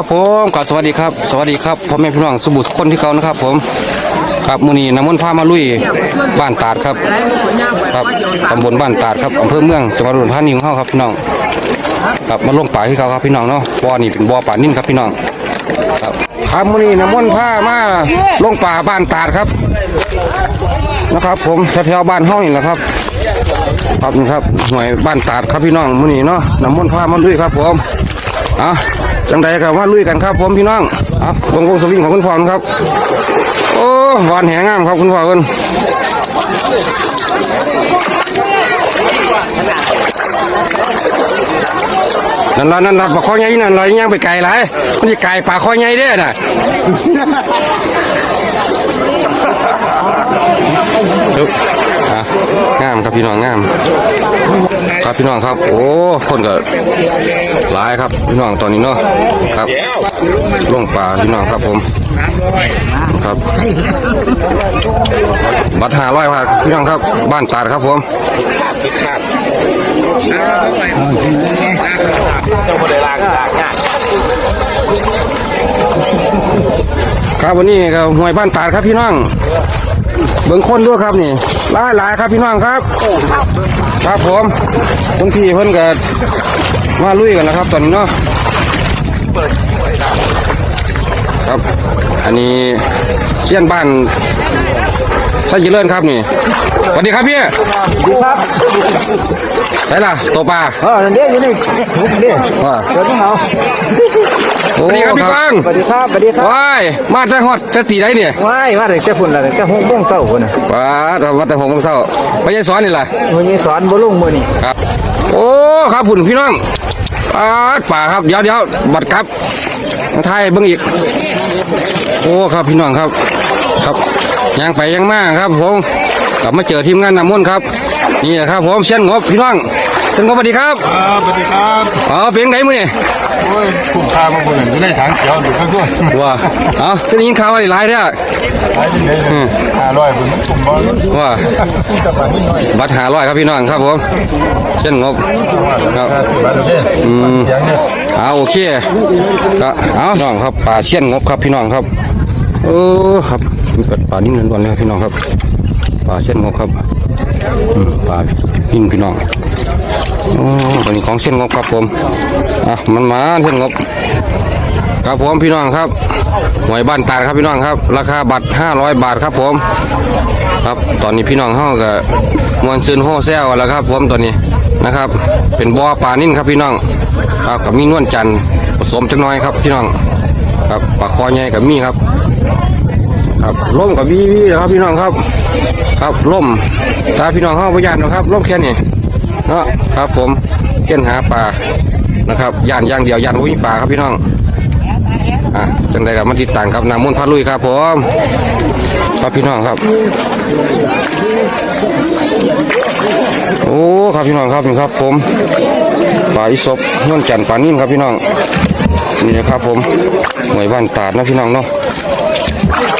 ครับผมกับสวัสดีครับสวัสดีครับพ่อแม่พี่น้องสมุทรคนที่เขานะครับ ผมครับมูนีน้ำมันต์พามาลุยบ้านตาดครับครับตำบลบ้านตาดครับอำเภอเมืองจังหวัดอุดรธานีของเขาครับพี่น้องครับมาลงป่าที่เขาครับพี่น้องเนาะบ่อนี่เป็นบ่อป่านิ่มครับพี่น้องครับครับมูนีน้ำมันต์พามาลงป่าบ้านตาดครับนะครับ ผมแถวบ้านห้องนี่แหละครับครับนี่ครับหน่วยบ้านตาดครับพี่น้องมูนีเนาะน้ำมันต์พามาลุยครับ ผมอะ จังใดก็มาลุยกันครับผมพี่น้องอะวงวงสวิงของคุณพ่อนครับ โอ้หวานแหงงามครับคุณพ่อคุณนั่นละนั่นละปลาข้อใหญ่นั่นละยังไปไกลหลายมันจะไกลปลาข้อใหญ่เด้อน่ะงามครับพี่น้องงาม ครับพี่น้องครับ โอ้คนก็หลายครับพี่น้องตอนนี้เนาะครับล่วงป่าพี่น้องครับผมครับบัตรหาร้อยครับพี่น้องครับ บ้านตาดครับผมครับวันนี้ก็หวยบ้านตาดครับพี่น้อง เบิ่งคนด้วยครับนี่หลายหลายครับพี่น้องครับ ครับผมคุณพี่เพิ่นก็มาลุยกันนะครับ ตอนนี้เนาะครับ อันนี้เชียนบ้านใช่เจริญครับนี่สวัสดีครับพี่ดีครับใช่ล่ะตัวปลาเออนั่นเด้อยู่นี่นี่ว่าเดี๋ยวต้องเอา สวัสดีครับพี่กวางสวัสดีครับสวัสดีครับว้ายมาจะฮอดจะตีได้เนี่ยว้ายมาถึงจะพุ่นละจะหกโมงเช้าพุ่นน่ะว้าแต่ว่าแต่ผมผมเศร้าไปยังสอนนี่ล่ะมื้อนี้สอนบ่ลงมื้อนี้ครับ โอ้ครับผุ่นพี่น้องปลาป่าครับเดี๋ยวเดี๋ยวบัดครับมาไทยเบิ้งอีก โอ้ครับพี่น้องครับ ครับยังไปยังมาครับผม กลับมาเจอทีมงานนำมนต์ครับ นี่แหละครับผมเส้นงบพี่น้องเส้นงบสวัสดีครับครับสวัสดีครับอ๋อเป็นไงมื้อนี่โอ้ยคุ้มค่ามากคนหนึ่งจะได้ถังเขียวอยู่ข้างด้วยว้าเอ๋อจะได้ยินข่าวอะไรหลายเด้อขายที่ไหนห้าร้อยคนกลุ่มบอลว่ากับปลานิดหน่อยบัตรหาร้อยครับพี่น้องครับผมเส้นงบครับปลาโอเคอืมเสียงเนี่ยเอาโอเคก็เอาน้องครับป่าเชี่ยนงบครับพี่น้องครับโอ้ครับมีเป็ดป่านิ่งล้วนๆเลยครับพี่น้องครับ ป่าเชี่ยนงบครับป่านิ่งพี่น้องโอ้ตัวนี้ของเส้นงบครับผมอะมันมาเส้นงบครับผมพี่น้องครับหวยบ้านตาดครับพี่น้องครับ ราคาบัตร 500 บาทครับผม ครับตอนนี้พี่น้องเฮาก็มวนซืนโฮแซวแล้วครับผมตอนนี้นะครับ เป็นบ่อปลานิ่นครับพี่น้องครับกับมีนวลจันทร์ผสมจักน้อยครับพี่น้องครับปลาคอใหญ่กับมีครับ ครับล่มกับวีวีนะครับพี่น้องครับ ครับล่มตาพี่น้องเฮาพยานนะครับล่มแค่นี้เนาะครับ ผมเก้นหาปลานะครับย่านย่างเดียวย่านบ่มีปลาครับพี่น้องอะจังใดกับมาติดต่างครับนำมุ่นพาลุยครับผมครับพี่น้องครับ โอ้ครับพี่น้องครับนี่ครับ ผมปลาอิศบนวลจันทร์ปลานิ่มครับพี่น้องนี่นะครับผมหน่วยบ้านตาดนะพี่น้องเนาะครั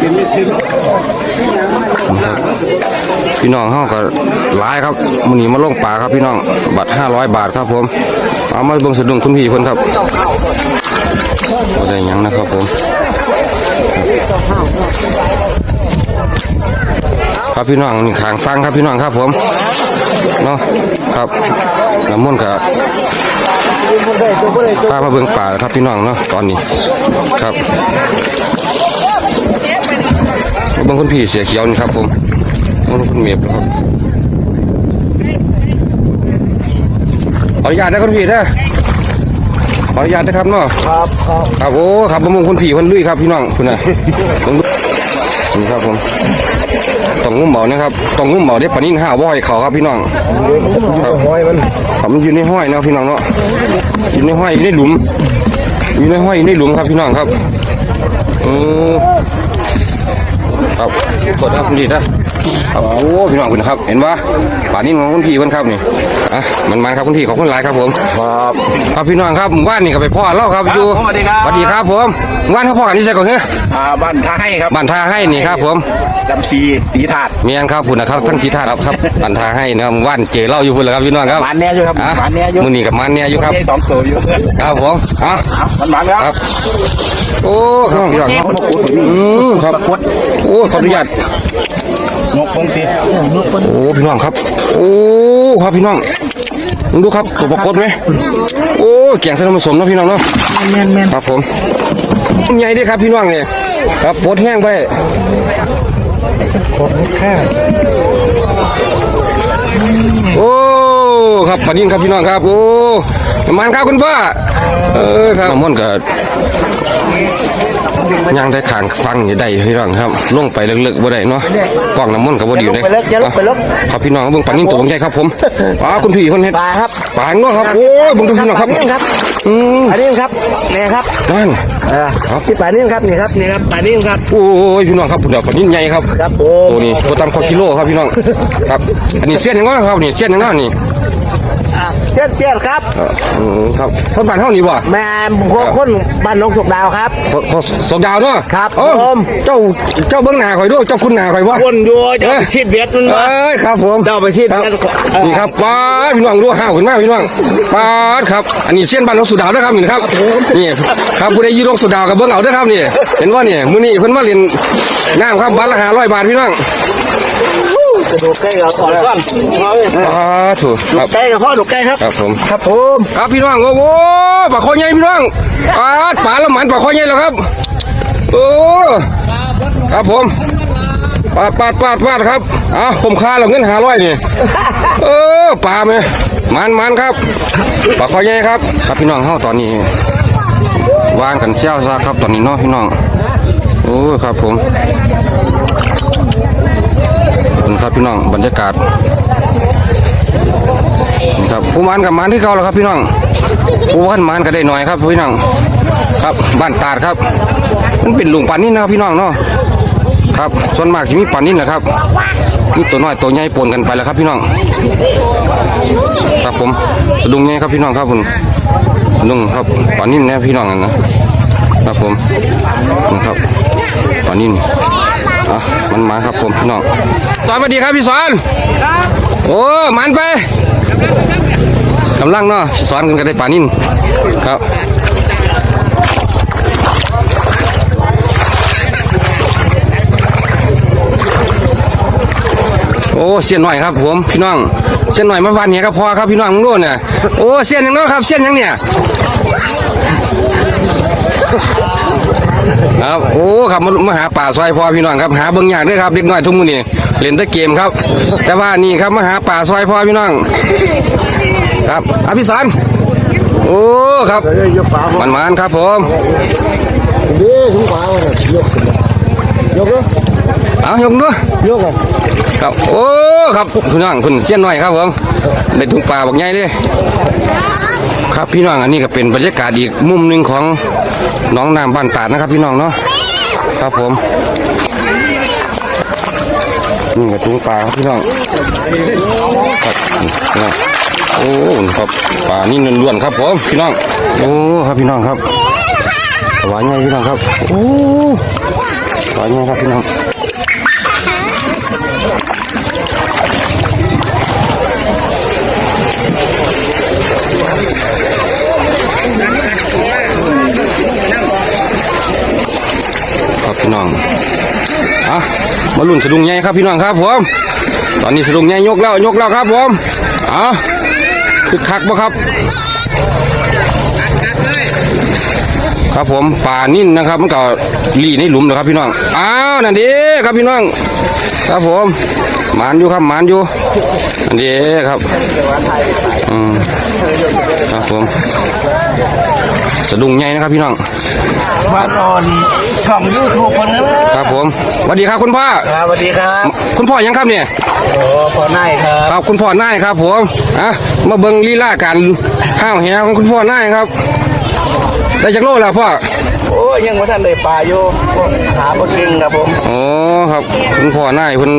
บ พี่น้องเฮาก็หลายครับมื้อนี้มาลงป่าครับพี่น้องบัตร500 บาทครับผม เอามาเบิ่งสะดุ้งคุณพี่เพิ่นครับบ่ได้หยังนะครับผม ครับพี่น้องนี่ขางฟังครับพี่น้องครับผมเนาะครับน้ำมันต์กับพามาเบิ่งป่าครับพี่น้องเนาะตอนนี้ครับ มาเบิ่งคุณพี่เสียเขียวนี่ครับผมมาเบิ่งคุณเมียบนะครับขออนุญาตนะคุณพี่นะขออนุญาตนะครับเนาะครับครับครับโอ้ครับประมงคุณพี่คนลุยครับพี่น้องคุณน่ะต้องลุยนี่ครับผมต้องงุ้มเบานะครับต้องงุ้มเบาได้ปานนี้ห้าวบ่อยเขาครับพี่น้องครับห้อยมันครับมันอยู่ในห้อยเนาะพี่น้องเนาะอยู่ในห้อยอยู่ในหลุมอยู่ในห้อยอยู่ในหลุมครับพี่น้องครับเออ ครับกดครับคุณดีนะ ครับโอ้พี่น้องคุณนะครับ เห็นว่าป่านี้ของคุณพี่เพิ่นครับนี่อะมันมันครับคุณพี่ขอบคุณหลายครับผมครับครับพี่น้องครับหมู่บ้านนี่ก็ไปพ่อเล่าครับอยู่สวัสดีครับสวัสดีครับผมหมู่บ้านเขาพ่อกันที่ใส่ก่อนเหรออ่าบ้านท่าให้ครับบ้านท่าให้นี่ครับผมจำสีสีถาดเมียนครับคุณนะครับทั้งสีท่าครับครับบ้านท่าให้นะครับหมู่บ้านเจอเล่าอยู่พุ่นแล้วครับพี่น้องครับหวานแน่อยู่ครับอะหวานแน่อยู่มื้อนี้กับมันเนี่ยอยู่ครับมีสองตัวอยู่ครับผมอะมันหวานแล้วครับโอ้ครับพี่น้องครับอืมครับโอ้ขออนุญาต นกพงตีนกพงโอ้พี่น้องครับ โอ้ครับพี่น้องมึงดูครับตัวปรากฏไหมโอ้แกงใส่น้ำมันสมเนาะพี่น้องเนาะแม่นแม่นครับผมใหญ่เด้ครับพี่น้องเนี่ยครับโพดแห้งไปผมแค่โอ้ครับปานินครับพี่น้องครับ โอ้ประมันครับคุณพ่อ เออครับน้ำมันต์ก็ยังได้ขางฟังอยู่ได้พี่น้องครับลงไปลึกๆบ่ได้เนาะกล้องน้ำมันต์ก็บ่ดีอยู่เลยไปเลิกอย่าลงไปเลิกครับพี่น้องเบิ่งปานินตัวบางใหญ่ครับผมอ๋อคุณพี่คนเฮ็ดปลาครับปลาเนาะครับโอ้ยเบิ่งดูพี่น้องครับปลานิ่มครับอืมปลานิ่มครับแน่ครับนั่นเออครับที่ปลานิ่มครับนี่ครับนี่ครับปลานิ่มครับโอ้ยพี่น้องครับผมเดี๋ยวปานินใหญ่ครับครับผมตัวนี้ตัวตามคอกิโลครับพี่น้องครับอันนี้เสี้ยนยังไงครับนี่เสี้ยนยังไงนี่อะ เจ็ดเจ็ดครับเอ่ออืมครับคนบ้านเฮานี่บ่แม่พวกคนบ้านนกสุกดาวครับ ขอขอสกดาวเนาะครับโอ้ผม เจ้าเจ้าเบิ้งหน้าข่อยด้วยเจ้าคุณหน้าข่อยบ่วนอยู่จะเอาไปชีดเบ็ดมันเอวะ้ยครับผมเจ้าไปชีดครับเบ็ดเออ นี่ครับป้าดพี่น้องดูห้าวขึ้นมาพี่น้องป้าดครับ อันนี้เส้นบ้านนกสุดาวนะครับนี่นะครับนี่ครับผู้ใดอยู่นกสุดาวกับเบิ้งเอาเด้อครับนี่ เห็นว่านี่มื้อนี้เพิ่นมาเรียนน้ำครับบัตรละ500บาทพี่น้อง กระดูกไก่กับถอดก้อนเอาเลยป้าดถูกครับไก่กับพ่อดูกไก่ครับ ครับผม ครับผมครับพี่น้องโอ้โหปลาคอใหญ่พี่น้องปลาดปลาละหมันปลาคอใหญ่แล้วครับโอ้ครับผมปาดปาดปาดปาดครับเอาผมค่าเราเงินหาร้อยนี่เออปลาไหมมันมันครับปลาคอใหญ่ครับครับพี่น้องเฮาตอนนี้ วางกันเชี่ยวซะครับตอนนี้เนาะพี่น้องโอ้ครับผมขอบ คุณครับพี่น้องบรรยากาศนี่ครับผู้มันกับมันที่เขาแล้วครับพี่น้องผู้วันมันก็ได้หน่อยครับพี่น้องครับบ้านตาดครับ มันเป็นหลุมปานนี้นะครับพี่น้องเนาะครับส่วนมากจะมีปานนี้แหละครับนี่ตัวน้อยตัวใหญ่ปนกันไปแล้วครับพี่น้อง ครับผมสะดุ้งใหญ่ครับพี่น้องครับผมสะดุ้งครับปานนี้นะพี่น้องนะครับผมนี่ครับปานนี้อะ มันมาครับผมพี่น้องสวัสดีครับพี่สอนโอ้มันไปกำลังเนาะสอนกันก็ได้ปลานิ่นครับโอ้เสี้ยนหน่อยครับผมพี่น้องเสี้ยนหน่อยมาวันนี้ก็พอครับพี่น้องมึงดูเนี่ยโอ้เสี้ยนยังเนาะครับเสี้ยนยังเนี่ย ครับโอ้ครับมามาหาป่าซอยพอพี่น้องครับหาเบิ่งยากเด้วยครับเด็กน้อยทุกมื้อนี่เล่นแต่เกมครับ แต่ว่านี่ครับมาหาป่าซอยพอพี่น้อง ครับอภิสารโอ้ครับมันมันครับผมเด้ถึงขวาเลยยกขึ้นมายกเลยเอายกด้วยยกครับโอ้ครับพี่น้องคุณเสี้ยนหน่อยครับผมได้ถุงปลาบักใหญ่เลยครับพี่น้องอันนี้ก็เป็นบรรยากาศอีกมุมหนึ่งของ น้องน้ำบ้านตาดนะครับ พี่น้องเนาะครับผมนี่ก็ถุงปลาครับพี่น้องครับนะโอ้ครับปลานี่ล้วนๆครับผมพี่น้องโอ้ครับพี่น้องครับหวานไงพี่น้องครับโอ้หวานไงครับพี่น้อง พี่น้องอะมาลุ่นสะดุงใหญ่ครับพี่น้องครับผมตอนนี้สะดุงใหญ่ยกแล้วยกแล้วครับผมอะคึกคักปะครับ ครับผมป่านิ่นนะครับมันก็ลีในหลุมนะครับพี่น้องอ้าวนั่นดีครับพี่น้องครับผมหมานอยู่ครับหมานอยู่นั่นดีครับอืมครับผม สะดุ้งใหญ่นะครับพี่น้องบ้านนอนช่องยูทูบคนนั้นครับผมสวัสดีครับคุณพ่อครับสวัสดีครับ คุณพ่อยังครับเนี่ยโอ้พ่อนายครับครับคุณพ่อนายครับผมอะมาเบิ่งลีลาการห้าวแหของคุณพ่อนายครับได้จากโลแล้วพ่อโอ้ยยังว่าท่านได้ปลาอยู่หาปลาเก่งครับผมอ๋อครับคุณพ่อนายเพิ่น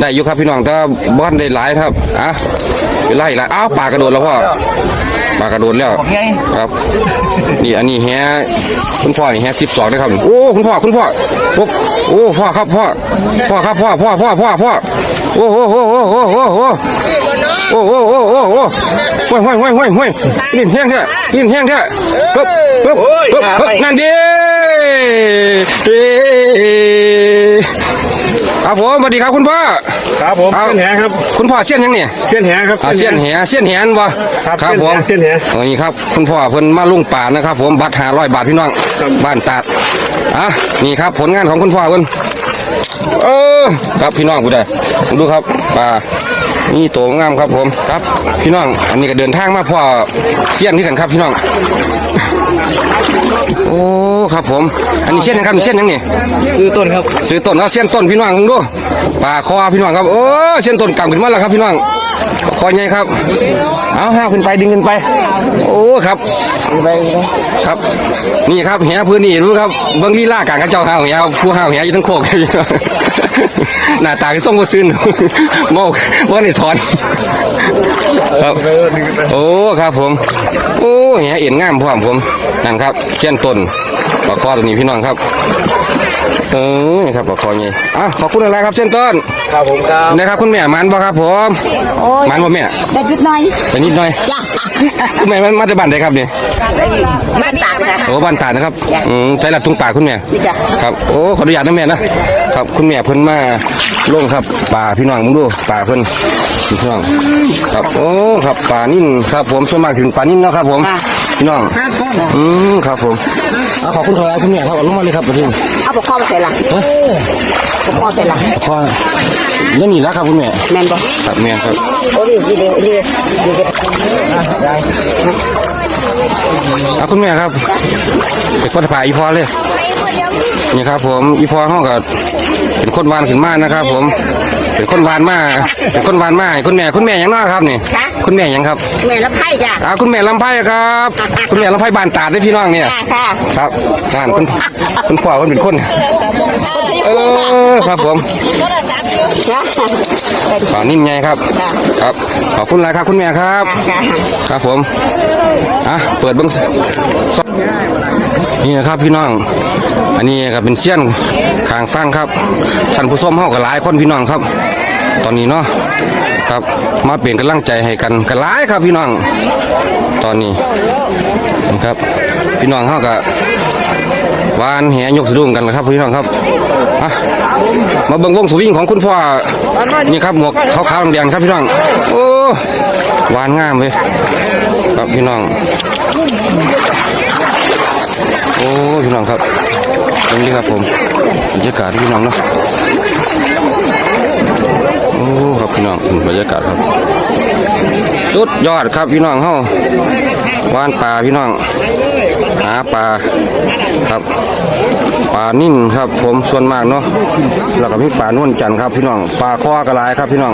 ได้อยู่ครับพี่น้องแต่ว่าบ้านได้หลายครับอะไปไล่ละอ้าวปลากระโดดแล้วพ่อ ปลากระโดดแล้วครับ นี่อันนี้แฮคุณพ่อนี่แฮสิบสองนะครับโอ้คุณพ่อคุณพ่อโอ้โอ้พ่อครับพ่อพ่อครับพ่อพ่อพ่อพ่อพ่อโอ้โหโอ้โหโอ้โหโอ้โหโอ้โหโอ้โหโอ้โหห้วยห้วยห้วยห้วยห้วยลิ้นแห้งแท้ลิ้นแห้งแท้ปึ๊บปึ๊บปึ๊บปึ๊บนั่นดิเอ้ ครับผมสวัสดีครับคุณพ่อครับผมเอาเส้นแหครับคุณพ่อเสี้ยนยังเนี่ยเส้นแหครับอ่าเสี้ยนแหเสี้ยนแหนบ่ครับครับผมเสี้ยนแหเออนี่ครับคุณพ่อเพิ่นมาลุงป่านะครับผมบัตรห้าร้อยบาทพี่น้องครับบ้านตาดอะนี่ครับผลงานของคุณพ่อเพิ่นเออครับพี่น้องผู้ใดดูครับป่านี่โตงามครับผมครับ พี่น้องอันนี้ก็เดินทางมาพ่อเสี้ยนที่กันครับพี่น้อง โอ้ครับผม อันนี้เสี้ยนยังครับเสี้ยนยังนี่คือต้นครับซื้อต้นเอาเส้นต้นพี่น้องคุณดูป่าคอพี่น้องครับโอ้เส้นต้นกำขึ้นมาแล้วครับพี่น้องคอใหญ่ครับ เอาห้าวขึ้นไปดึงขึ้นไป โอ้ครับไปครับ นี่ครับแหพื้นนี่รู้ครับเบิ้งลีลากางกระเจ้าห้าวแหผู้ห้าวแหอยู่ทั้งโคกหน้าตาคือส่งมาซึนเมาว่าในถอน ครับโอ้ครับผม โอ้แหเอ็นงามพร้อมผมนั่นครับเส้นต้นปลาคอตัวนี้พี่น้องครับ ออนี่ครับปลาคอไงอะขอบคุณอะไรครับเส้นต้นครับผมครับนะครับคุณแม่มันบ่ครับผมมันบ่แม่ได้จุดหน่อยแต่นิดหน่อยจ้ะคุณแม่มันมาจากบ้านใดครับเนี่ยบ้านตากนะโอ้บ้านตาดนะครับอืมใจหลับทุ่งป่าคุณแม่นี่จ้ะครับโอ้ขออนุญาตนะแม่นะครับคุณแม่เพิ่นมาลงครับป่าพี่น้องมึงดูป่าเพิ่นพี่น้องครับโอ้ครับป่านิ่นครับผมส่วนมากถึงป่านิ่นเนาะครับผม พี่น้องอืมครับผมเอาขอบคุณครับคุณแม่ครับเอาลงมาเลยครับประเทศเอาปลาข้อมาใส่หลังปลาข้อใส่หลังขอยังนี่แล้วครับคุณแม่แมนบ่ครับแม่ครับโอ้ดีดีดีดีดีดีเอาคุณแม่ครับเป็นคนผ่าอีพอเลยนี่ครับผมอีพอเขาก็เป็นคนวานขึ้นมานะครับผม เป็นคนวานมาเป็นคนวานมาให้คุณแม่คุณแม่หยังน้อครับนี่คุณแม่หยังครับแม่ละไพ่จ้ะ อ่าคุณแม่ลำไพ่ครับ คุณแม่ลำไพ่บานตาดด้วยพี่น้องเนี่ยค่ะค่ะครับงานคุณคุณพ่อคุณเป็นคน เออครับผมจ้ะป่านิ่มไงครับ ครับ ขอบคุณหลายครับคุณแม่ครับ จ้ะครับผม อะ เปิดเบิ้งสดนี่นะครับพี่น้อง อันนี้ก็เป็นเสี้ยนขางฟังครับท่านผู้ชมเฮาก็หลายคนพี่น้องครับ ตอนนี้เนาะครับมาเปลี่ยนกำลังใจให้กันกันหลายครับพี่น้อง ตอนนี้นะครับ พี่น้องเฮาก็วานแหยกสะดุ้งกันครับพี่น้องครับมาเบิ่งวงสวิงของคุณพ่อนี่ครับหมวกขาวๆแดงครับพี่น้องโอ้หวานงามเลยครับพี่น้อง โอ้พี่น้องครับ รงนี้ครับผมบรรยากาศพี่น้องเนาะโอ้ครับพี่น้องบรรยากาศครับสุดยอดครับพี่น้องเฮาว่านปลาพี่น้องหาปลาครับปลานิ่นครับ ผมส่วนมากเนาะแล้วก็มีปลานวลจันทร์ครับพี่น้องปลาคอกระลายครับพี่น้อง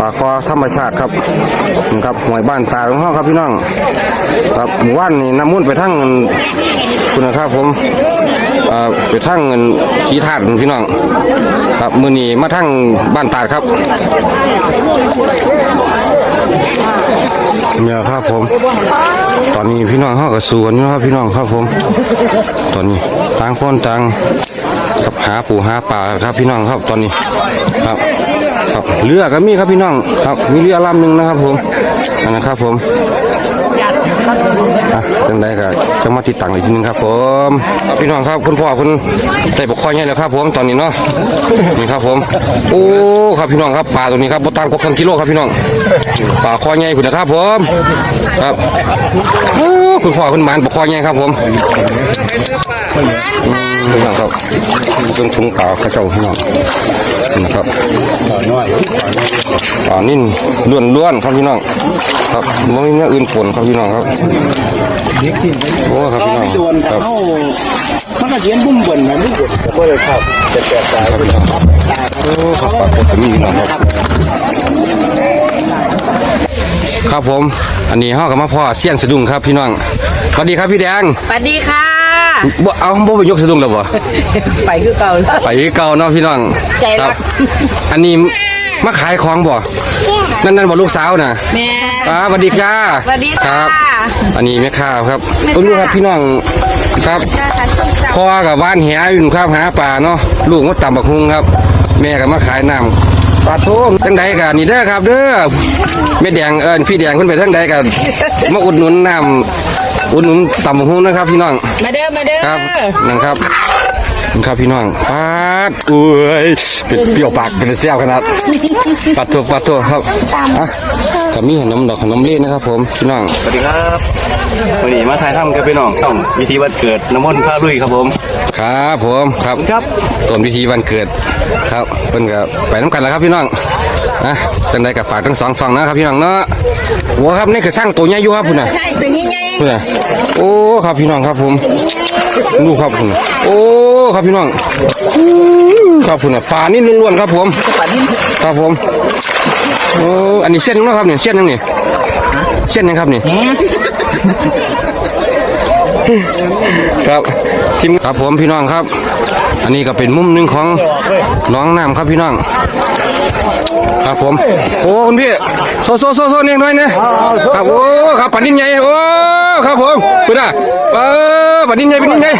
ปลาคอธรรมชาติครับนี่ครับหวยบ้านตาของเขาครับพี่น้องครับหมู่บ้านนี่น้ำมุ่นไปทั้งคุณนะครับผม อ่อไปทั้งสีธาตุพี่น้อง ครับมือนี้มาทั้งบ้านตาดครับเนี่ยครับผม ตอนนี้พี่น้องเขาก็สู้กันนะครับพี่น้องครับผม ตอนนี้ต่างคนต่างครับหาปูหาปลาครับพี่น้องครับตอนนี้ครับครับเรือก็มีครับพี่น้องครับมีเรือลำหนึ่งนะครับผมนั่นนะครับผม อะจังใดก็จะมาติดตั้งอีกทีหนึงครับผมพี่น้องครับคุณพ่อคุณได้ปกคองใหญ่แล้วครับผมตอนนี้เนาะนี่ครับผมโอ้ครับพี่น้องครับปลาตัวนี้ครับบต่างกว่าครึ่งกิโลครับพี่น้องปลาคอใหญ่พุ่นนะครับผมครับโอ้คุณพ่อคุณหมานปกคองใหญ่ครับผมพี่น้องครับเป็นถุงปลาข้าเจ้าพี่น้องนะครับปลานิ่นล้วนๆครับพี่น้องครับไม่มีอย่างอื่นปนครับพี่น้องครับ โอ้ครับพี่น้องครับมันก็เสียนบุ้มบ่นนะลูกก็เลยครับจะแตกตายครับพี่น้องโอ้ครับปลาตัวมีพี่น้องครับ ครับผม อันนี้เฮากับมาพ่อเสี้ยนสะดุ้งครับพี่น้องมาวัสดีครับพี่แดงสวัสดีค่ะบ่เอาบ่ไปยกสะดุ้งแล้วบ่ไปคือเก่าแล้วไปเก่าเนาะพี่น้องใจรักคอันนี้มาขายของบ่นั่นนั่นบ่ลูกสาวน่ะแม่อ่าสวัสดีจ้าสวัสดีคค่ะรับ อันนี้แม่ค้าครับแม่ค้าเพิ่งรู้ครับพี่น้องครับค่ะค่ะส้มตพ่อกับว่านแหอยู่ครับหาปลาเนาะลูกมาตำบักฮุงครับ แม่ก็มาขายน้ำปลาโทมจังใดกันนี่เด้อครับเด้อแม่แดงเอิญพี่แดงเพิ่นไปจังใดกันมาอุดหนุนน้ำอุดหนุนตำบักฮุงนะครับ พี่น้องำมาเด้อมาเด้อครับนั่นครับ นั่นครับพี่น้องปาดอุ้ยเป็นเปรี้ยวปากเป็นเสี้ยวขนาดปัดตัวปัดตัวครับอะกับมีขนมดอกขนมเล่นนะครับ ผมพี่น้องสวัสดีครับวันนี้มาถ่ายทำกับพี่น้องต้องวิธีวันเกิดน้ำมนต์ข้าวลุยครับผม ครับผมครับครับต้นพิธีวันเกิดครับเพิ่นก็ไปน้ำกันแล้วครับพี่น้องนะจังใดกับฝากทั้งสองสองนะครับพี่น้องเนาะวัวครับนี่คือสร้างตัวใหญ่อยู่ครับพุ่นน่ะใช่ตัวนี้ไงพุ่นน่ะโอ้ครับพี่น้องครับผม ดูครับพุ่นน่ะโอ้ครับพี่น้องครับพุ่นน่ะปลานี่ล้วนๆครับผมครับผมโอ้อันนี้เส้นเนะครับเนี่ยเส้นยังนี่เส้นยังครับนี่ครับทีมครับผมพี่น้องครับ อันนี้ก็เป็นมุมหนึ่งของน้องน้ำครับพี่น้องครับผมโอ้คุณพี่โซโซโซโซเนี่ยหน่อยเนี่ยครับโอ้ครับปันนินใหญ่โอ้ ครับผมคุณอะเออปันนินใหญ่ปันนินใหญ่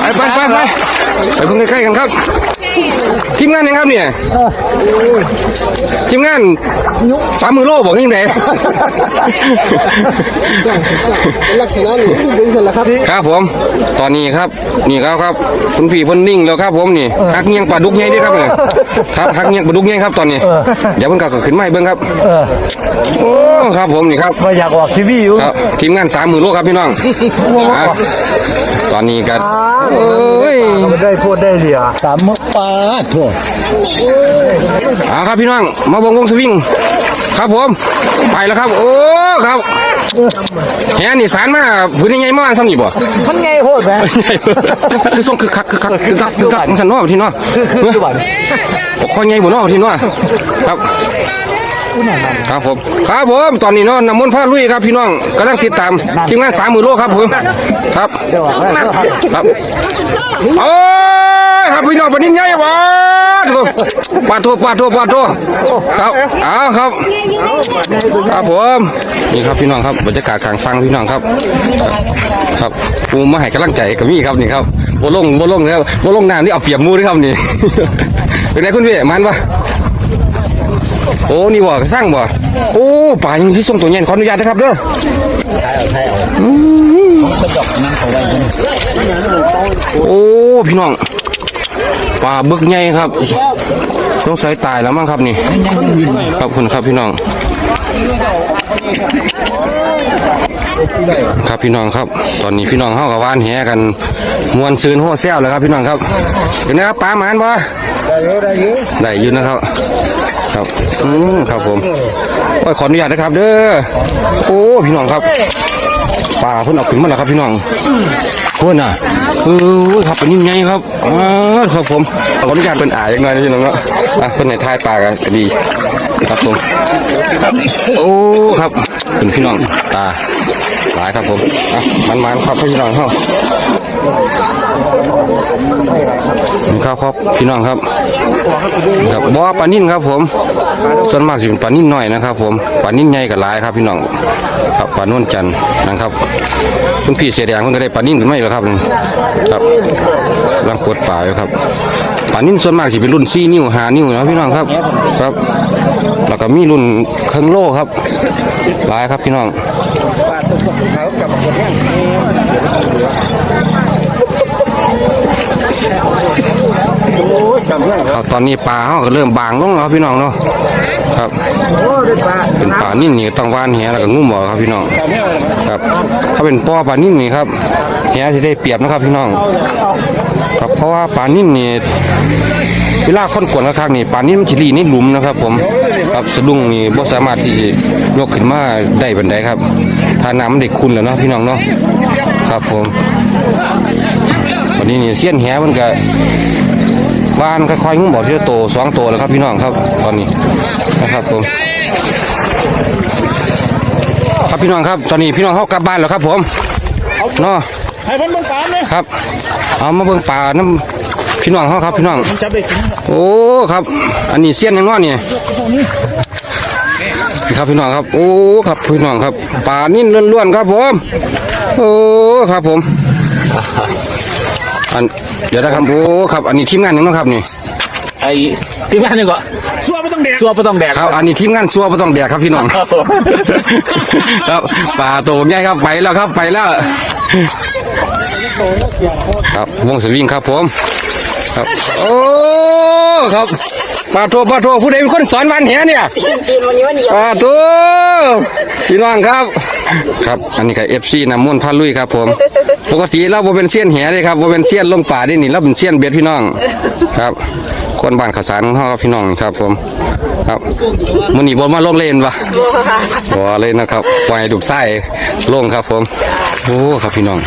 ไปไปไปไปไปเพิ่งใกล้ๆกันครับ ทีมงานยังครับเนี่ยทีมงานสามมือโลบอกยังไงลักษณะนี้ดึงเสร็จแล้วครับครับผม ตอนนี้ครับนี่ครับครับคุณพี่เพ่นนิ่งแล้วครับผมนี่หักเงียงปลาดุกใหญ่ด้วยครับเนี่ยครับหักเงียงปลาดุกใหญ่ครับตอนนี้เดี๋ยวเพิ่นก็ขึ้นไม้เบิ่งครับโอ้ครับผมนี่ครับมาอยากออกทีวีอยู่ทีมงานสามหมื่นโลครับพี่น้องตอนนี้กัน โอ้ยได้พูดได้เหลียสามมกปลาทั่วเอ่าครับพี่น้อง มาวงวงสวิง ครับผม ไปแล้วครับ โอ้ ครับแหนี่สารมาพื้นยังไงเมื่อวานซ้ำนี่บ่มันไงโพดแม่คือส่งคือคักคือคักคือคักคือคักมันสันเนอที่เนาะคือคือคือบันคอยใหญ่บ่เนาะที่เนาะครับ ครับผมครับผมตอนนี้เนาะน้ำมนต์พาลุยครับพี่น้องกำลังติดตามทีมงานสามหมื่นโลครับผมครับครับโอ้ยครับพี่น้องปนินใหญ่วะปาดตัวปาดตัวปาดตัวครับเอาครับ ครับผมนี่ครับพี่น้องครับบรรยากาศกลางฟังพี่น้องครับ ครับปูมาให้กำลังใจกับมี่ครับนี่ครับโบลงโบลงแล้วโบลงน้ำนี่เอาเปรียบมูด้วยครับนี่เป็นไงคุณพี่มันปะ โอ้นี่บ่สร้างบ่โอ้ป่ายังที่ส่งตัวเย็นขออนุญาตนะครับเด้อโอ้พี่น้องปลาบึกใหญ่ครับ สงสัยตายแล้วมั้งครับนี่ครับคุณครับพี่น้องครับพี่น้องครับ ตอนนี้พี่น้องเข้ากับว่านแหกันมวนซื้นหัวแซวเลยครับพี่น้องครับเป็นไงครับปลาหมานบ่ได้อยืนนะครับ ครับอืมครับผมโอ้ยขออนุญาตนะครับ เด้อโอ้พี่น้องครับปลาเพิ่นเอาขึ้นมาแล้วครับพี่น้องโคนน่ะเออครับเป็นยังไงครับอ่าครับผมขออนุญาตเป็นอ่ายอย่างน้อยนะพี่น้องเนาะอะเพิ่นในทายปลากันก็ดีครับผมโอ้ครับเป็นพี่น้องตา หลายครับผมอะมันมันๆครับพี่น้องครับนี่ครับครับพี่น้องครับครับบ่อปลานิ่นครับผม ส่วนมากสิเป็นปลานิ่นน้อยนะครับ ผมปลานิ่นใหญ่กับหลายครับพี่น้องครับปลานวลจันนะครับคุณพี่เสียแดงเพิ่นก็ได้ปลานิ่นขึ้นมาอีกแล้วครับครับกำลังกดปลาอยู่ครับปลานิ่นส่วนมากสิเป็นรุ่น4นิ้ว5นิ้วนะพี่น้องครับครับ แล้วก็มีรุ่นเครื่องโลครับหลายครับพี่น้อง ครับตอนนี้ปลาเขาก็เริ่มบางลงแล้วครับพี่น้องเนาะครับเป็นปลานิ่นนี่ต้องวานแหแล้วก็งุ้มบ่ครับพี่น้องครับถ้าเป็นป้อปลานิ่นนี่ครับแหจะได้เปรียบนะครับพี่น้องครับเพราะว่าปลานิ่นนี่เวลาคนกวนข้างๆนี่ปานนี้มันสิรีนี่หลุมนะครับ ผมครับสะดุ้งนี่บ่สามารถที่จะยกขึ้นมาได้บันไดครับ ถ้าน้ำมันได้คุณแล้วเนาะพี่น้องเนาะครับผมวันนี้นี่เสี้ยนแหมันก็วานค่อยๆงุ้มบอกที่ละโตสองโตแล้วครับพี่น้องครับตอนนี้นะครับผมครับพี่น้องครับตอนนี้พี่น้องเขากลับบ้านแล้วครับ ผมเนาะให้เพิ่นเบิ่งปามเลยครับ เอามาเบิ่งป่าน้ำพี่น้องเขาครับพี่น้องจับได้กินโอ้ครับ อันนี้เสี้ยนยังน้อนี่นี่ ครับพี่น้องครับ โอ้ครับพี่น้องครับป่านิ่นล้วนๆครับผมโอ้ครับผมอันเดี๋ยวนะครับโอ้ครับ อันนี้ทีมงานยังน้องครับนี่ไอ้ทีมงานนี่ก็ซัวไม่ต้องแดกซัวไม่ต้องแดกครับอันนี้ทีมงานซัวบ่ต้องแดกครับพี่น้องครับป่าโตใหญ่ครับไปแล้วครับไปแล้วครับวงสวิงครับผม ครับ โอ้ครับ ปลาโทปลาโทผู้ใดเป็นคนสอนวันเหียเนี่ยตีนวันนี้วันเดียวปลาโทพี่น้องครับ ครับ อันนี้ก็เอฟซีน้ำมุ่นต์พาลุยครับ ผม ปกติเราบ่เป็นเสี้ยนเหียเลยครับบ่เป็นเสี้ยนลงป่าได้นี่เราเป็นเสี้ยนเบ็ดพี่น้องครับ คนบ้านข้าวสารของเฮาครับพี่น้องครับ ผม ครับมื้อนี้บ่มาลงเล่นปะบ่เลยนะครับปล่อยให้ลูกไส้ลงครับ ผมโอ้ครับพี่น้อง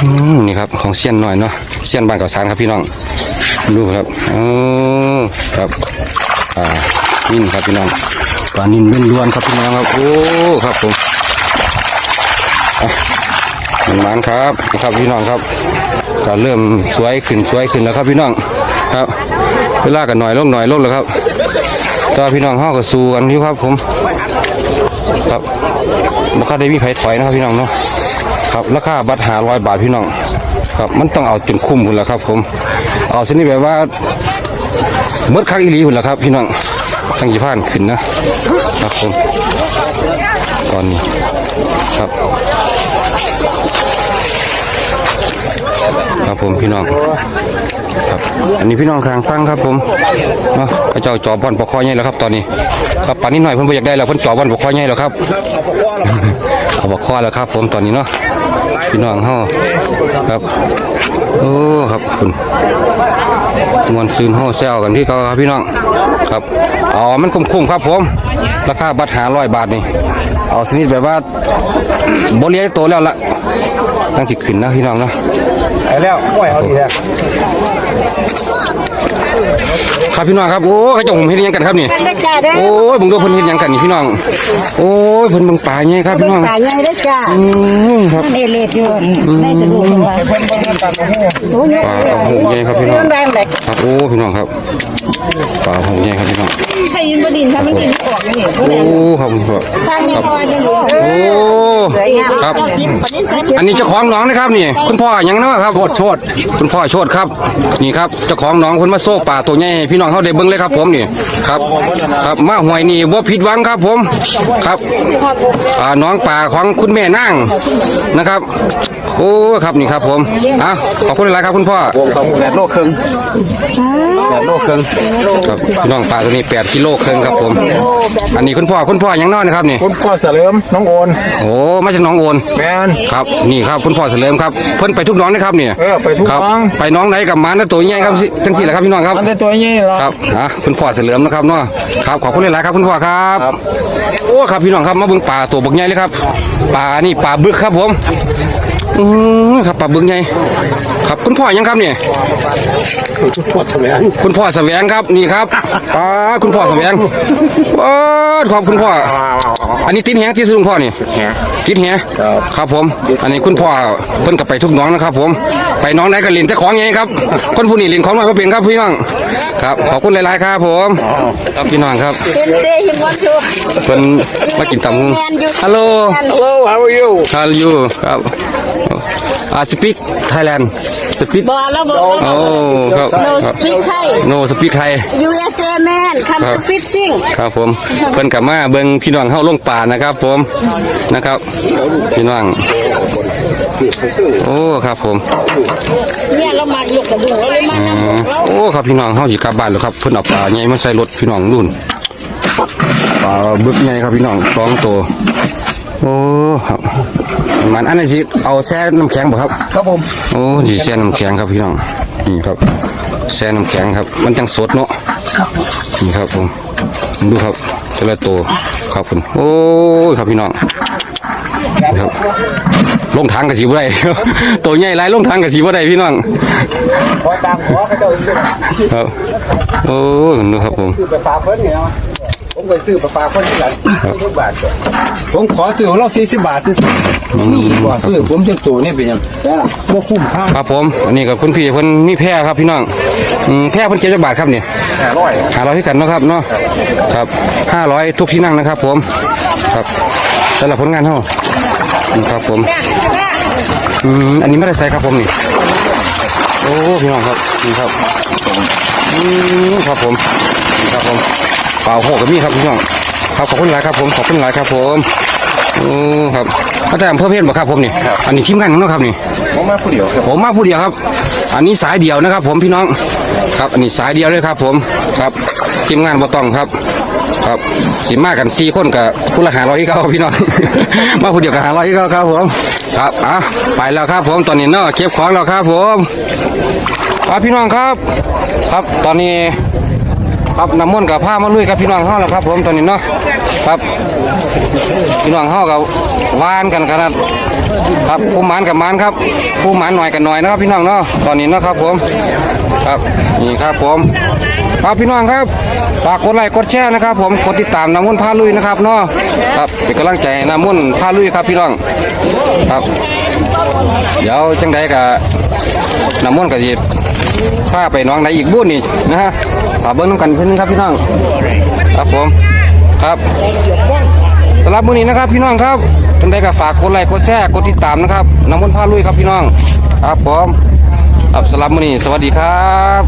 อืมนี่ครับของเซียนหน่อยเนาะเซียนบ้านเก่าสารครับพี่น้องดูครับโอ้ ครับอ่านิ่นครับพี่น้องปลานิ่นเป็นล้วนครับพี่น้องครับโอ้ครับผมอะมันมันครับครับพี่น้องครับก็เริ่มสวยขึ้นสวยขึ้นแล้วครับพี่น้องครับเวลากันหน่อยลงหน่อยลงแล้วครับแตาพี่น้องห้าก็สู้กันอยู่ครับ ผมครับบ่ค่าได้มีไผถอยนะครับพี่น้องเนาะครับราคาบัตรหาร้อยบาทพี่น้อง ครับมันต้องเอาจนคุ้มคุณแหละครับ ผม เอาส้นนี้แบบว่า เมื่อคักอีหลีคุณแหละครับ พี่น้องตั้งยี่ผ่านขึ้นนะครับผมตอนนี้ครับครับผมพี่น้องครับอันนี้พี่น้องคางฟังครับผมเนาะพระเจ้าจอบบอนปกคอใหญ่แล้วครับ ตอนนี้ครับป่านนี้หน่อยเพิ่นอยากได้แล้วเพิ่นจอบบอนปกคอใหญ่แล้วครับเอาปกคอแล้วครับ ผมตอนนี้เนาะพี่น้องเฮาครับ โอ้ครับคุณมวนซื้อห่อแซวกันที่เขาครับพี่น้องครับอ๋อมันคุ้มๆครับผมราคาบัตรหาร้อยบาทนี่เอาสนิทแบบว่าบริเวณโตแล้วละตั้งสิขึ้นนะพี่น้องเนาะไปแล้วปล่อยเอาดีแล้ว ครับพี่น้องครับโอ้กระจกผมเห็นหยังกันครับนี่กันได้จ้าเด้อโอ้ยผมดูเพิ่นเห็นหยังกันนี่พี่น้องโอ้ยเพิ่นเบิ่งป่าไงครับพี่น้องป่าใหญ่ได้จ้าอืมครับเอเลดอยู่ได้สะดวกเลยว่าโอ้ยป่าหงไงครับพี่น้องมันแรงเลยครับโอ้พี่น้องครับป่าหงไงครับพี่น้องใคร ยินบดินถ้ามันดินออกนี่โอ้ครับคุณพ่อสร้างยังพอจะรู้โอ้ครับ ยิ้มปนินใส่อันนี้เจ้าของน้องนะครับนี่ คุณพ่อหยังนะครับโชดโชดคุณพ่อโชดครับ นี่ครับเจ้าของน้องคนมาโซ่ป่าตัวใหญ่ให้พี่น้องเขาได้เบิ่งเลยครับผมนี่ครับ ครับมาหวยนี่บ่ผิดหวังครับผมครับอ่าน้องป่าของคุณแม่นางนะครับ โอ้ครับนี่ครับผมอะขอบคุณหลายๆครับคุณพ่อแปดโลครึ่งแปดโลครึ่งครับพี่น้องป่าตัวนี้8กิโลครึ่งครับผม อันนี้คุณพ่อคุณพ่อหยังน้อยนะครับนี่คุณพ่อเสริมน้องโอนโอ้มาจากหน้องโอนแมนครับนี่ครับคุณพ่อเสริมครับเพิ่นไปทุกหน้องนะครับเนี่ยเออไปทุกครับน้องไปน้องไหนกับหมานะตัวใหญ่ครับสิจังสี่แหละครับพี่น้องครับมันได้ตัวนี้เหรอครับอะคุณพ่อเสริมนะครับเนาะครับขอบคุณหลายๆครับคุณพ่อครับโอ้ครับพี่น้องครับมาเบิ่งป่าตัวบักใหญ่เลยครับป่านี่ป่าบึกครับผม อือครับป่าบึกใหญ่ครับคุณพ่อยังครับเนี่ยคุณพ่อแสวงครับนี่ครับป้าดคุณพ่อแสวงป้าดขอบคุณพ่อ อันนี้ติดแหงที่สุดคุณพ่อนี่ติดแหครับผม อันนี้คุณพ่อเพิ่นกับไปทุกหน้องนะครับผม ไปหน้องไหนก็เล่นแต่ของไงครับ คนผู้นี้เล่นของมันก็เป็นครับพี่น้องครับขอบคุณหลายๆครับผมครับพี่น้องครับเป็นเจหิมวันอยู่เพิ่นมากินตำหุงฮัลโหล Hello how are you how are you ครับอ่า speak Thailand speak บอแล้วบอโอ้ครับโนคสรับปีกไทย no speak Thai USA man come to fishing ครับผมเพิ่นกลับมาเบิ่งพี่น้องเฮาลงป่านะครับ ผมนะครับ พี่น้อง โอ้ครับผมเนี่ยเรามายกกระดุงเราเลยมาอ๋อโอ้ครับพี่น้องเฮาสิกลับบ้านแล้วครับเพิ่นเอาปลาใหญ่มาใส่รถพี่น้องนู่นปลาบึกใหญ่ครับพี่น้องสองตัวโอ้ครับมันอันนี้สิเอาแช่น้ำแข็งบ่ครับ ครับผมโอ้สิแช่น้ำแข็งครับพี่น้องนี่ครับแช่น้ำแข็งครับ มันจังสดเนาะนี่ครับผมดูครับแต่ละตัวครับผมโอ้ยครับพี่น้องนี่ครับ ลงทางกับสีบ่ได้ ตัวใหญ่หลายลงทางกับสีบ่ได้พี่น้องขอตามขอเขาเจ้าอีกด้วยครับโอ้ยดูครับผมคือไปฝากเพิ่นเนี่ยโอ้ผมไปซื้อปลาปลาคนที่หลังทุกบาทก่อนผมขอซื้อของเราสี่สิบบาทซื้อมีอีกว่าซื้อผมจะตัวนี่เป็นยังบ่คุ้มค่าครับผมอันนี้กับคุณพี่เพิ่นมีแพร่ครับพี่น้องอืมแพร่เพิ่นเจ็ดบาทครับนี่ห้าร้อยห้าร้อยที่กันเนาะครับเนาะครับห้าร้อยทุกที่นั่งนะครับ ผม ครับสำหรับผลงานเท่าครับผม อืมอันนี้ไม่ได้ใส่ครับผมนี่ โอ้พี่น้องครับนี่ครับอืมครับผมนี่ครับผมเปล่าโหกับมีครับพี่น้องครับขอบคุณหลายครับผมขอบคุณหลายครับผมโอ้ครับอาจารย์อำเพิ่มเพศบ่ครับผมนี่อันนี้ทีมงานของเนาะครับนี่ผมมาผู้เดียวครับผมมาผู้เดียวครับ อันนี้สายเดียวนะครับ ผมพี่น้อง ครับ อันนี้สายเดียวเลยครับ ผมครับทีมงานบ่ต้องครับ ครับสิมากันสี่คนกับผู้ละหาร้อยเก้าพี่น้อง มาผู้เดียวกับหาร้อยเก้าครับผม ครับอะไปแล้วครับผมตอนนี้เนาะเก็บของแล้วครับผมครับพี่น้องครับ ครับตอนนี้ ครับน้ำมนต์กับผ้ามาลุยกับพี่น้องเฮาแล้วครับ ผมตอนนี้เนาะครับ พี่น้องเฮากับวานกันขนาดครับผู้หมานกับหมานครับผู้หมานหน่อยกันหน่อยนะครับ พี่น้องเนาะตอนนี้เนาะครับผมครับนี่ครับผมครับพี่น้องครับฝากกดไลค์กดแชร์นะครับ ผมกดติดตามน้ำมนต์พาลุยนะครับเนาะครับเป็นกำลังใจน้ำมนต์พาลุยครับพี่น้องครับ เดี๋ยวจังใดกับน้ำมนต์กับยีพาไปน้องไหนอีกบุญนี่นะฮะ ฝาเบิ้งน้ำกันเพื่อนครับพี่น้องครับผมครับสำหรับมื้อนี้นะครับพี่น้องครับท่านใดก็ฝากกดไลค์กดแชร์กดติดตามนะครับน้ำมันต์พาลุยครับพี่น้อง ครับผมครับสำหรับมื้อนี้สวัสดีครับ